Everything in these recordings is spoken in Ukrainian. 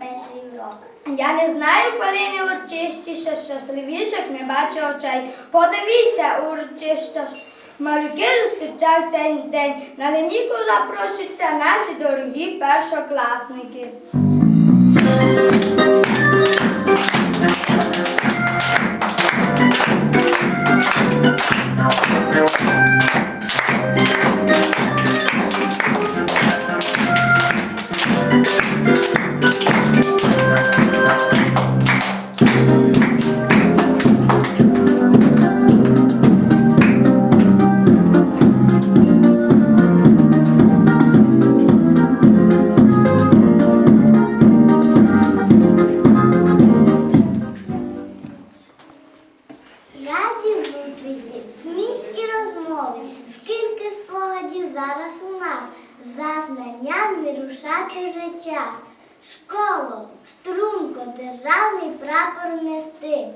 перший урок. Я не знаю хвилини урочистіше, щасливіших не бачу очей. Подивіться, урочище. Малюки зустрічав цей день. На лінійку запрошуються наші дорогі першокласники. прапор нести.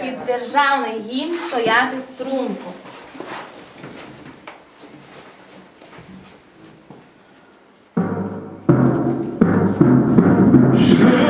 Під державний гімн стояти струнку. Sure.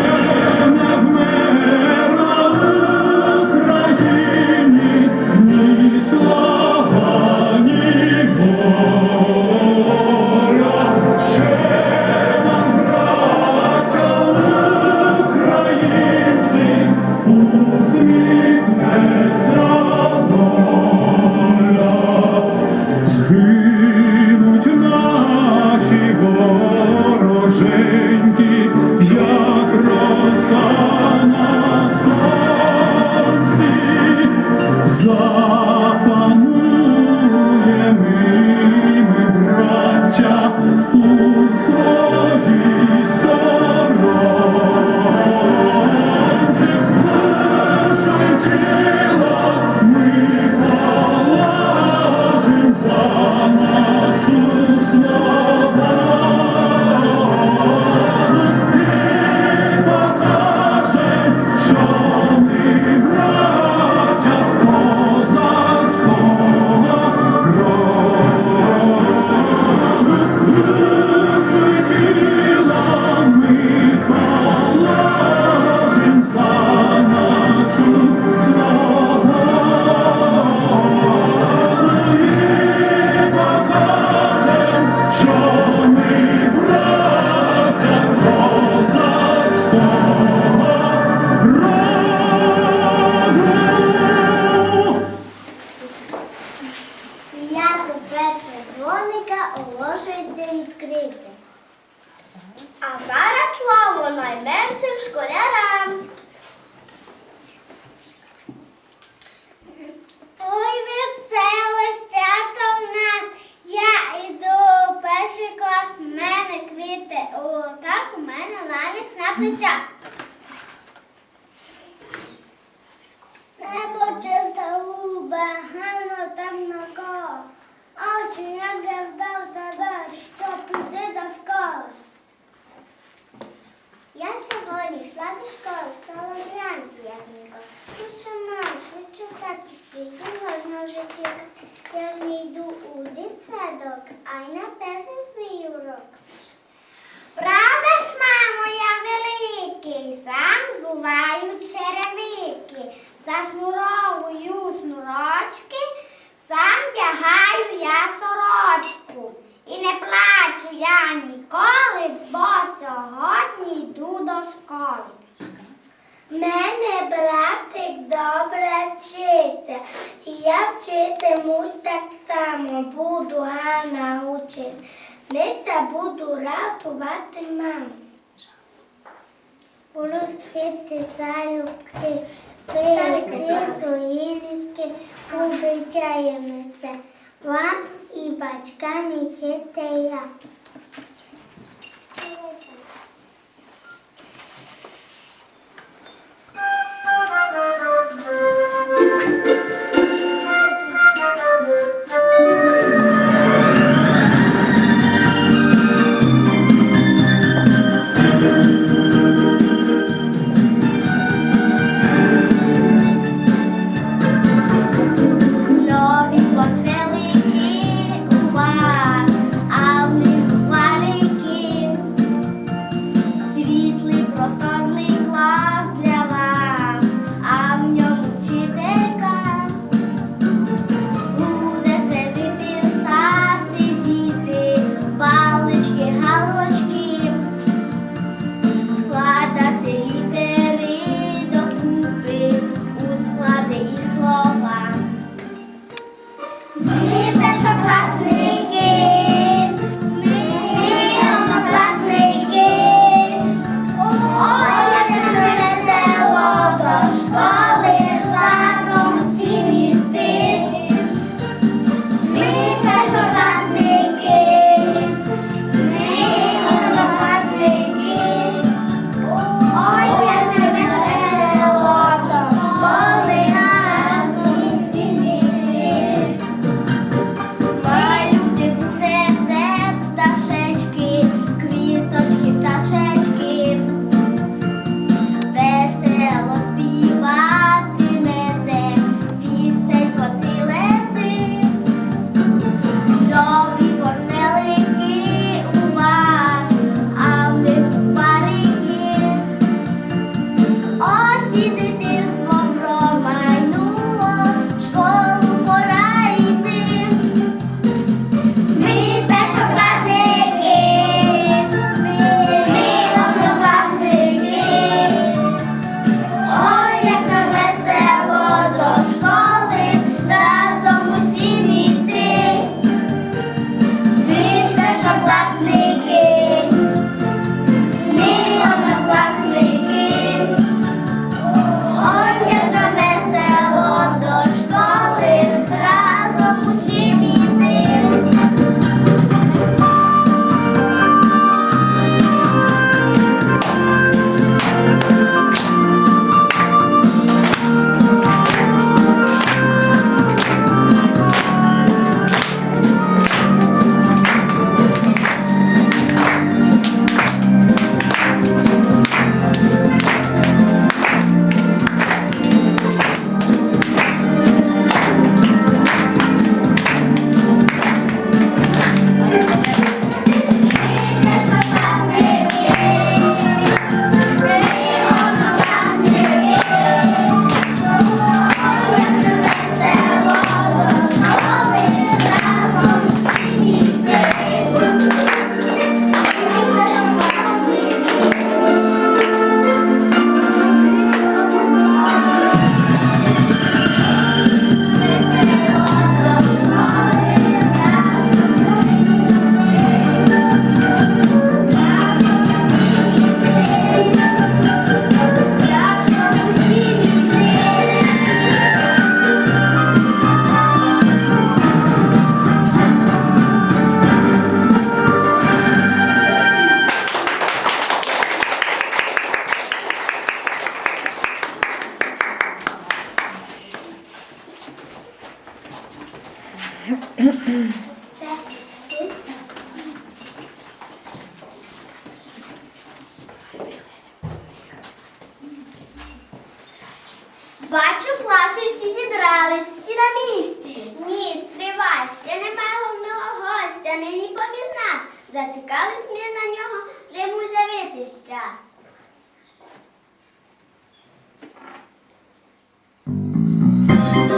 budurá tobate mam. Улюбчете салюбки, пеете соилиски, обичаеме се. Лап и бачка ми чете я. Thank you.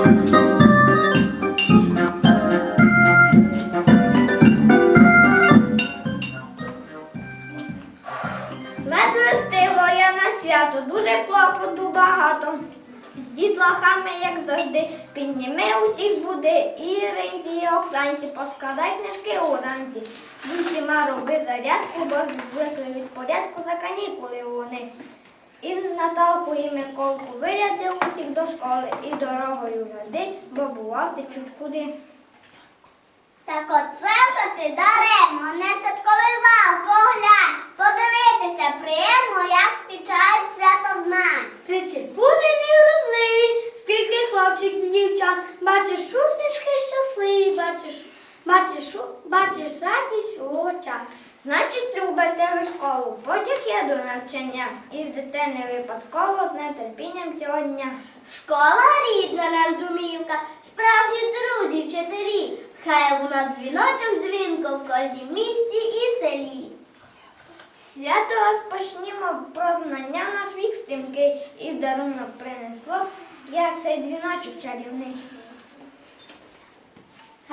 Ледве я на свято, дуже клопоту багато. З дітлахами, як завжди, підніми усіх збуди і ринці, і Оксанці, поскладай книжки уранці. З усіма роби зарядку, бо звикли від порядку за канікули вони. І Наталку, і Миколку вирядив усіх до школи і дорогою веди, бо бував ти чуть куди. Так оце вже ти даремно, не садковий зал, поглянь, подивитися, приємно, як зустрічають свято знань. Причепурені і вродливі, скільки хлопчиків і дівчат, бачиш усмішки щасливі, бачиш, бачиш, бачиш радість у очах. Значить, любите ви школу, потяг є до навчання, і ждете не випадково з нетерпінням цього дня. Школа рідна нам домівка, справжні друзі, вчителі. Хай луна дзвіночок дзвінко в кожній місті і селі. Свято розпочнімо про знання наш вік стрімкий і в дарунок принесло, як цей дзвіночок чарівний.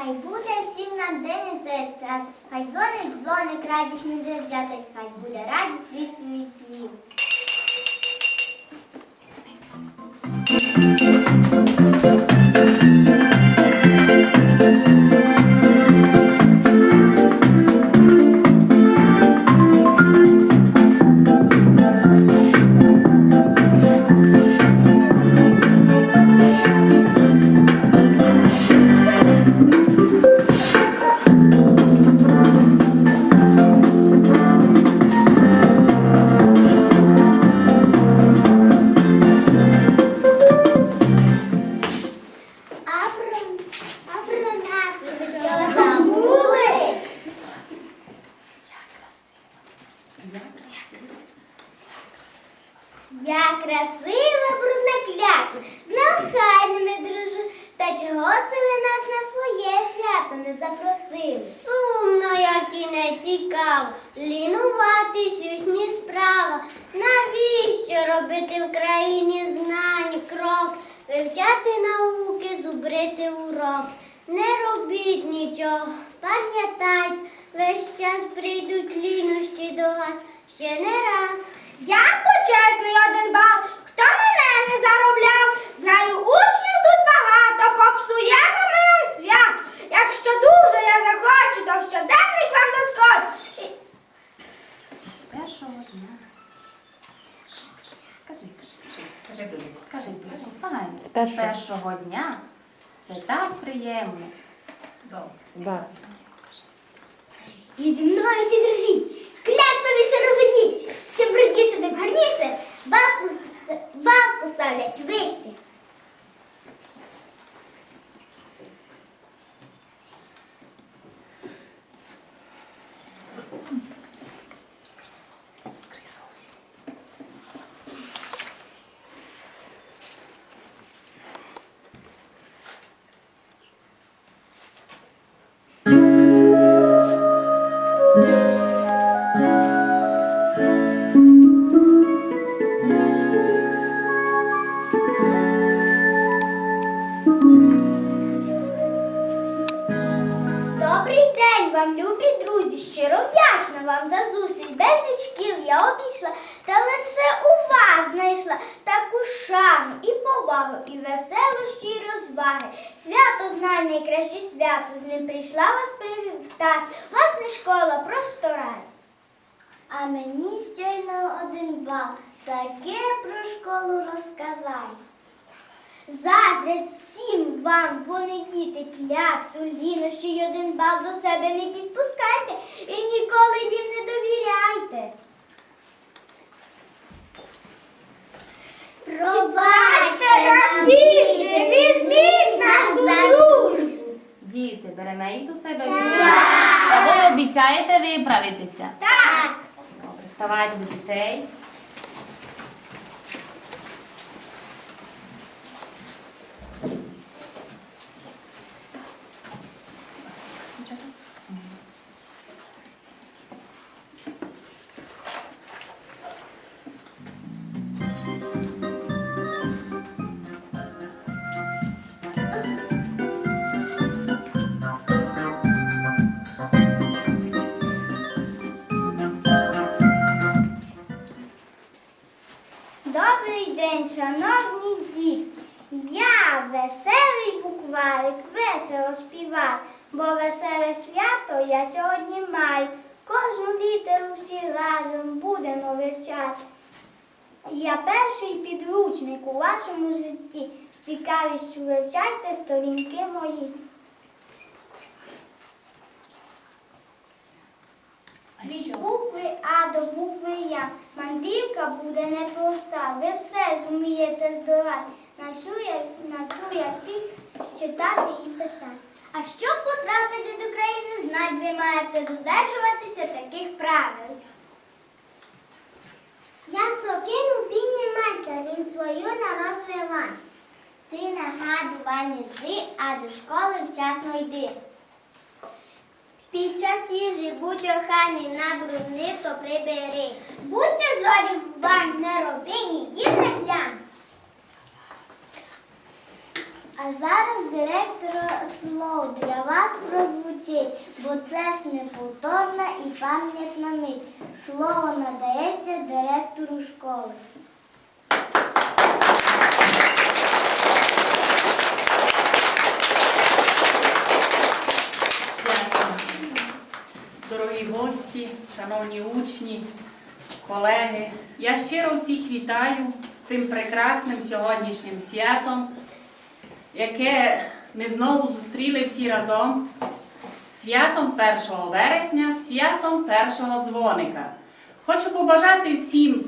Хай буде всім нам день цей свят, хай дзвоник, дзвоник, радісний завзяток, хай буде радість вістю і світ. Чого це ви нас на своє свято не запросили? Сумно, як і не цікаво, лінуватись усні справа. Навіщо робити в країні знань крок, вивчати науки, зубрити урок? Не робіть нічого, пам'ятайте, весь час прийдуть лінощі до вас ще не раз. Я почесний один бал. Хто мене не заробляв? Знаю, учнів попсуємо ми свят. Якщо дуже я захочу, то в щоденник вам заскочу. І- З першого дня. Кажи, кажи, кажи, кажи, Дулю, файно. З першого. дня. Це так приємно. Добре. Да. І зі мною всі дружіть, клясно більше розуміть. Чим брудніше, тим гарніше, бабку, бабку ставлять вище. Вам, любі друзі! Щиро вдячна вам за зустріч. Безліч шкіл я обійшла, та лише у вас знайшла таку шану і повагу, і веселощі, і розваги. Свято знай найкраще свято, з ним прийшла вас привітати. Вас не школа, просто рай. А мені щойно один бал таке про школу розказав. Заздрять всім вам, бо не діти кляксу, лінощі й один бал до себе не підпускайте і ніколи їм не довіряйте. Пробачте нам, діти, візьміть нас у дружбу. Діти, беремо їх до себе. А ви обіцяєте виправитися? Так. Добре, ставайте до дітей. Будемо. Я перший підручник у вашому житті. З цікавістю вивчайте сторінки мої. Від букви А до букви Я. Мандрівка буде непроста. Ви все зумієте здолати. Навчу я, навчу я всіх читати і писати. А щоб потрапити до країни знать, ви маєте додержуватися таких правил. Як прокинув, піднімайся, він свою на розвивай. Ти нагадувай зи, а до школи вчасно йди. Під час їжі будь охайний на брудни, то прибери. Будьте зорі в банк не роби, ні дім не глянь. А зараз директора слово для вас прозвучить, бо це ж неповторна і пам'ятна мить. Слово надається директору школи. Дорогі гості, шановні учні, колеги, я щиро всіх вітаю з цим прекрасним сьогоднішнім святом, яке ми знову зустріли всі разом святом 1 вересня, святом першого дзвоника. Хочу побажати всім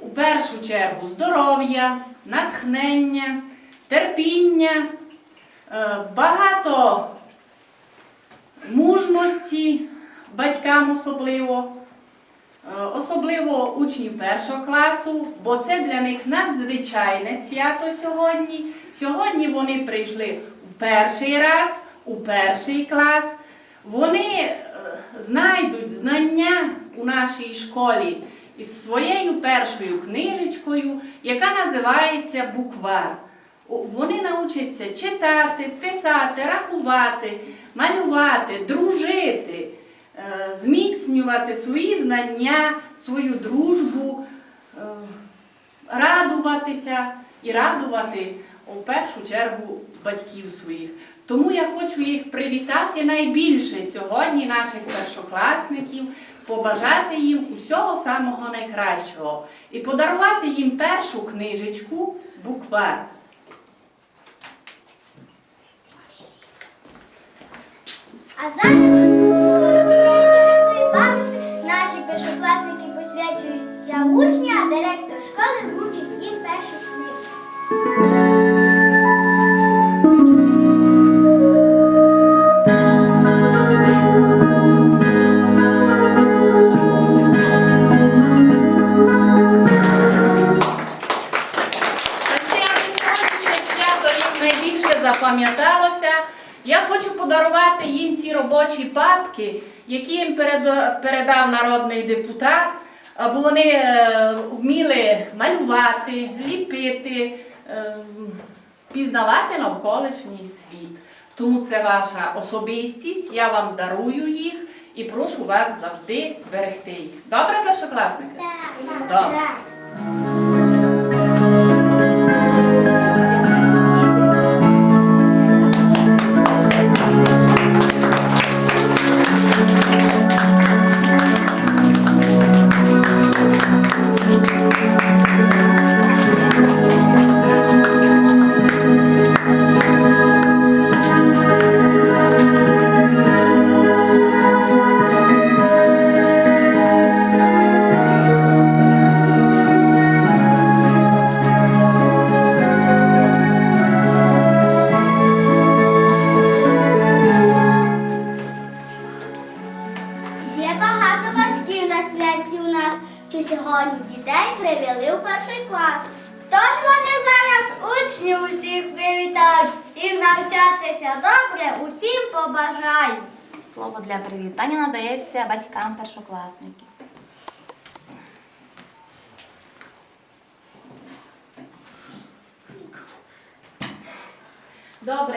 у першу чергу здоров'я, натхнення, терпіння, е, багато мужності батькам особливо. Е, Особливо учнів першого класу, бо це для них надзвичайне свято сьогодні. Сьогодні вони прийшли у перший раз, у перший клас. Вони е, знайдуть знання у нашій школі із своєю першою книжечкою, яка називається Буквар. Вони навчаться читати, писати, рахувати, малювати, дружити, е, зміцнювати свої знання, свою дружбу, е, радуватися і радувати у першу чергу батьків своїх. Тому я хочу їх привітати найбільше сьогодні, наших першокласників, побажати їм усього самого найкращого і подарувати їм першу книжечку буквар. А зараз палички наші першокласники посвячуються учні, а директор школи вручить їм першу книгу. Запам'яталося. Я хочу подарувати їм ці робочі папки, які їм передав народний депутат, аби вони е, вміли малювати, ліпити, е, пізнавати навколишній світ. Тому це ваша особистість, я вам дарую їх і прошу вас завжди берегти їх. Добре, першокласники? Так, Добре.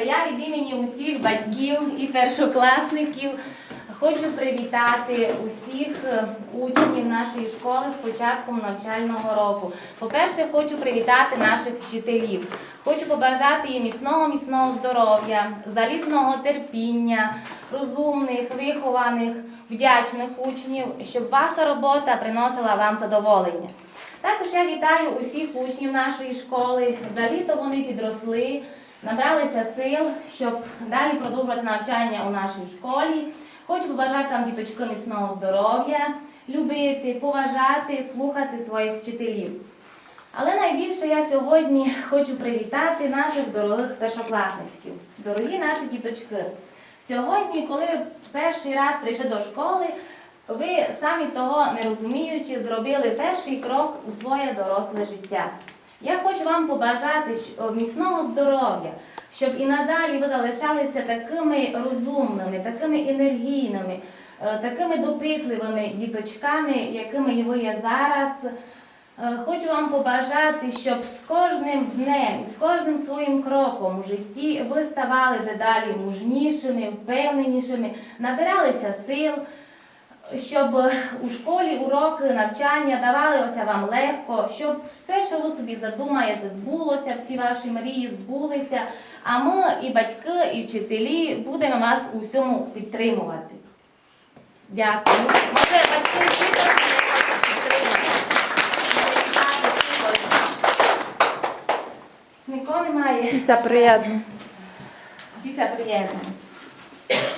Я від імені усіх батьків і першокласників хочу привітати усіх е, учнів нашої школи з початком навчального року. По-перше, хочу привітати наших вчителів. Хочу побажати їм міцного, міцного здоров'я, залізного терпіння, розумних, вихованих, вдячних учнів, щоб ваша робота приносила вам задоволення. Також я вітаю усіх учнів нашої школи. За літо вони підросли, набралися сил, щоб далі продовжувати навчання у нашій школі. Хочу побажати вам, діточки, міцного здоров'я, любити, поважати, слухати своїх вчителів. Але найбільше я сьогодні хочу привітати наших дорогих першокласничків, дорогі наші діточки. Сьогодні, коли ви перший раз прийшли до школи, ви самі того не розуміючи, зробили перший крок у своє доросле життя. Я хочу вам побажати міцного здоров'я, щоб і надалі ви залишалися такими розумними, такими енергійними, е, такими допитливими діточками, якими ви є зараз. Е, Хочу вам побажати, щоб з кожним днем, з кожним своїм кроком у житті ви ставали дедалі мужнішими, впевненішими, набиралися сил, щоб е, у школі уроки, навчання давалися вам легко, щоб все, що ви собі задумаєте, збулося, всі ваші мрії збулися. А ми і батьки, і вчителі будемо вас у всьому підтримувати. Дякую. Може, батьки вчителі Нікого немає. Діся приєдно. Діся приєдно.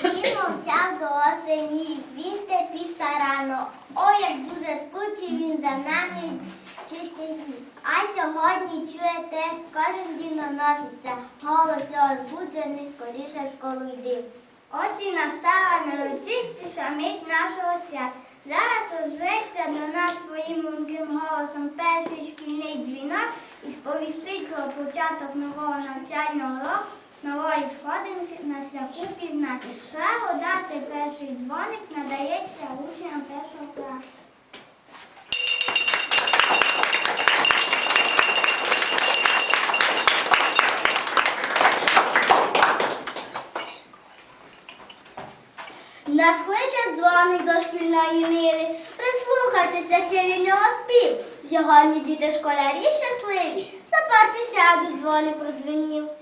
І мовчав до осені півся рано, ой як дуже скучив він за нами вчителі. А сьогодні чуєте, кожен зіноноситься, голос його збуджений, скоріше в школу йди. Ось і настала найочистіша мить нашого свята. Зараз озветься до нас своїм мудрим голосом перший шкільний дзвінок і сповістить про початок нового навчального року. Нової сходинки на шляху пізнати. Славу дати перший дзвоник надається учням першого класу. Нас кличе дзвоник до шкільної ниви. Прислухатися, який у спів. Сьогодні діти школярі щасливі. За до сядуть дзвоник продзвенів.